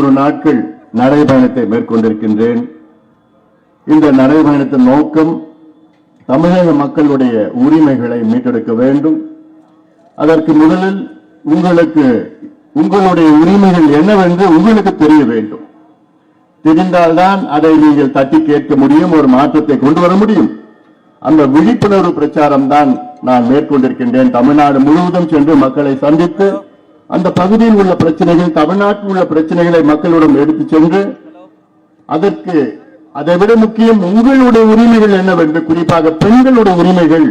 பதினோரு நாட்கள் நடைபயணத்தை மேற்கொண்டிருக்கின்றேன். இந்த நடைபயணத்தின் நோக்கம் தமிழக மக்களுடைய உரிமைகளை மீட்டெடுக்க வேண்டும். அதற்கு முதலில் உங்களுக்கு உங்களுடைய உரிமைகள் என்னவென்று உங்களுக்கு தெரிய வேண்டும். தெரிந்தால்தான் அதை நீங்கள் தட்டி கேட்க முடியும் ஒரு மாற்றத்தை கொண்டு வர முடியும். அந்த விழிப்புணர்வு பிரச்சாரம் தான் நான் மேற்கொண்டிருக்கின்றேன். தமிழ்நாடு முழுவதும் சென்று மக்களை சந்தித்து அந்த பகுதியில் உள்ள பிரச்சனைகள் தமிழ்நாட்டில் உள்ள பிரச்சனைகளை மக்களிடம் எடுத்துச் சென்று அதற்கு அதைவிட முக்கியம் உங்களுடைய உரிமைகள் என்னவென்று குறிப்பாக பெண்களுடைய உரிமைகள்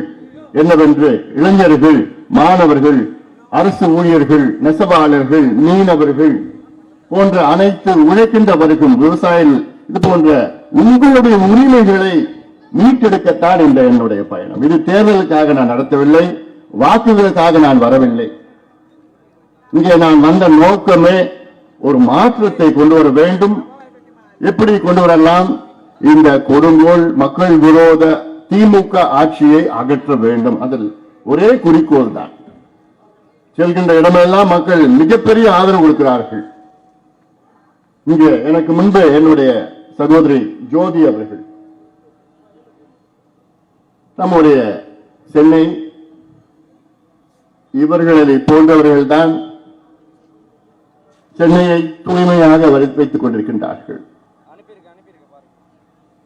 என்னவென்று இளைஞர்கள் மாணவர்கள் அரசு ஊழியர்கள் நெசவாளர்கள் மீனவர்கள் போன்ற அனைத்து உழைக்கின்றவர்களும் விவசாயிகள் இது போன்ற உங்களுடைய உரிமைகளை மீட்டெடுக்கத்தான் இந்த என்னுடைய பயணம். இது தேர்தலுக்காக நான் நடத்தவில்லை வாக்குகளுக்காக நான் வரவில்லை. இங்கே நான் வந்த நோக்கமே ஒரு மாற்றத்தை கொண்டு வர வேண்டும். எப்படி கொண்டு வரலாம்? இந்த கொடுங்கோல் மக்கள் விரோத திமுக ஆட்சியை அகற்ற வேண்டும். அதில் ஒரே குறிக்கோள் தான். செல்கின்ற இடமெல்லாம் மக்கள் மிகப்பெரிய ஆதரவு கொடுக்கிறார்கள். இங்கே எனக்கு முன்பு என்னுடைய சகோதரி ஜோதி அவர்கள் நம்முடைய சென்னை இவர்களை போன்றவர்கள் தான் சென்னையை தூய்மையாக வைத்துக் கொண்டிருக்கின்றார்கள்.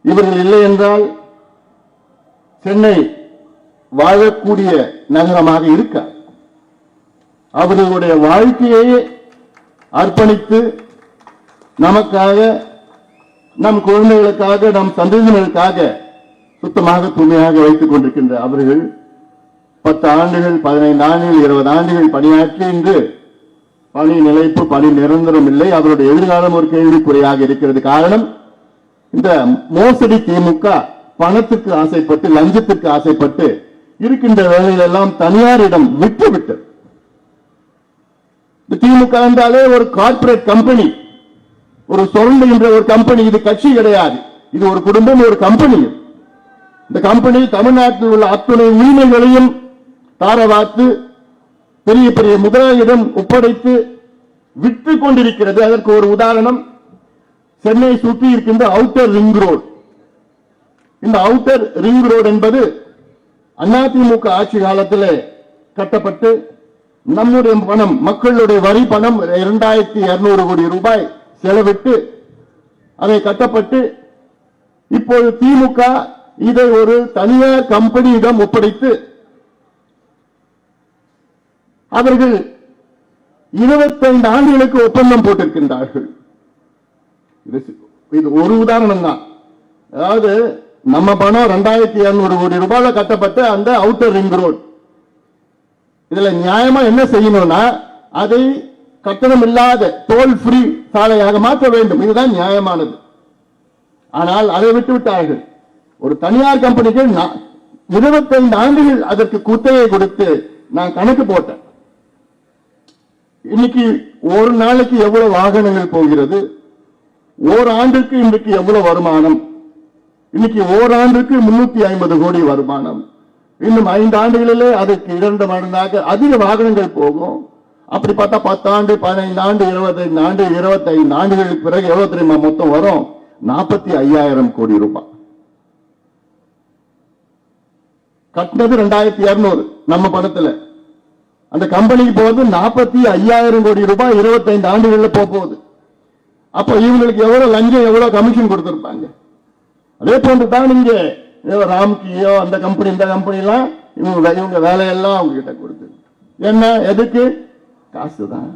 இவர்கள் இல்லை என்றால் சென்னை வாழக்கூடிய நகரமாக இருக்க அவர்களுடைய வாழ்க்கையை அர்ப்பணித்து நமக்காக நம் குழந்தைகளுக்காக நம் சந்ததியினருக்காக சுத்தமாக தூய்மையாக வைத்துக் கொண்டிருக்கின்ற அவர்கள் பத்து ஆண்டுகள் பதினைந்து ஆண்டுகள் இருபது ஆண்டுகள் பணியாற்றி இன்று பணி நிலைப்பு பணி நிரந்தரம் இல்லை. அவருடைய எதிர்காலம் ஒரு கேள்விக்குறையாக இருக்கிறது. காரணம் இந்த மோசடி திமுக பணத்துக்கு ஆசைப்பட்டு லஞ்சத்துக்கு ஆசைப்பட்டு இருக்கின்ற வேலையிலெல்லாம் தனியாரிடம் விட்டுவிட்டு இந்த திமுக என்றாலே ஒரு கார்பரேட் கம்பெனி ஒரு சொல்லுகின்ற ஒரு கம்பெனி இது கட்சி கிடையாது. இது ஒரு குடும்பம் ஒரு கம்பெனி இந்த கம்பெனி தமிழ்நாட்டில் உள்ள அத்துணை உரிமைகளையும் தாரவாத்து பெரிய பெரிய முதலாளியிடம் ஒப்படைத்து விற்று கொண்டிருக்கிறது. அதற்கு ஒரு உதாரணம் சென்னை சுற்றி இருக்கின்ற அவுட்டர் ரிங் ரோடு இந்த அவுட்டர் ரிங் ரோடு என்பது அதிமுக ஆட்சி காலத்தில் கட்டப்பட்டு நம்முடைய பணம் மக்களுடைய வரி பணம் இரண்டாயிரத்தி இருநூறு கோடி ரூபாய் செலவிட்டு அதை கட்டப்பட்டு இப்போது திமுக இதை ஒரு தனியார் கம்பெனியிடம் ஒப்படைத்து அவர்கள் இருபத்தைந்து ஆண்டுகளுக்கு ஒப்பந்தம் போட்டிருக்கின்றார்கள். இது ஒரு உதாரணம் தான். அதாவது நம்ம பணம் ரெண்டாயிரத்தி இருநூறு கோடி ரூபாயில கட்டப்பட்ட அந்த அவுட்டர் ரிங் ரோட் இதுல நியாயமா என்ன செய்யணும்னா அதை கட்டணம் இல்லாத டோல் ஃப்ரீ சாலையாக மாற்ற வேண்டும். இதுதான் நியாயமானது. ஆனால் அதை விட்டு விட்டார்கள். ஒரு தனியார் கம்பெனிக்கு நான் இருபத்தைந்து ஆண்டுகள் அதற்கு குத்தையை கொடுத்து நான் கணக்கு போட்டேன். இன்னைக்கு ஒரு நாளைக்கு எவ்வளவு வாகனங்கள் போகிறது? ஓராண்டுக்கு இன்றைக்கு எவ்வளவு வருமானம்? இன்னைக்கு ஓராண்டுக்கு முன்னூத்தி ஐம்பது கோடி வருமானம். இன்னும் ஐந்து ஆண்டுகளிலே அதுக்கு இரண்டு மடங்காக அதிக வாகனங்கள் போகும். அப்படி பார்த்தா பத்தாண்டு பதினைந்து ஆண்டு இருபத்தைந்து ஆண்டு இருபத்தைந்து ஆண்டுகளுக்கு பிறகு எவ்வளவு தெரியுமா மொத்தம் வரும்? நாற்பத்தி ஐயாயிரம் கோடி ரூபாய். கட்டினது ரெண்டாயிரத்தி இருநூறு நம்ம பணத்துல. அந்த கம்பெனிக்கு போகிறது நாற்பத்தி ஐயாயிரம் கோடி ரூபாய் இருபத்தைந்து ஆண்டுகளில் போக போகுது. அப்போ இவங்களுக்கு எவ்வளோ லஞ்சம் எவ்வளோ கமிஷன் கொடுத்துருப்பாங்க? அதே போன்று தான் இங்க ராம்கியோ அந்த கம்பெனி இந்த கம்பெனிலாம் இவங்க இவங்க வேலையெல்லாம் அவங்க கிட்ட கொடுத்து என்ன எதுக்கு? காசு தான்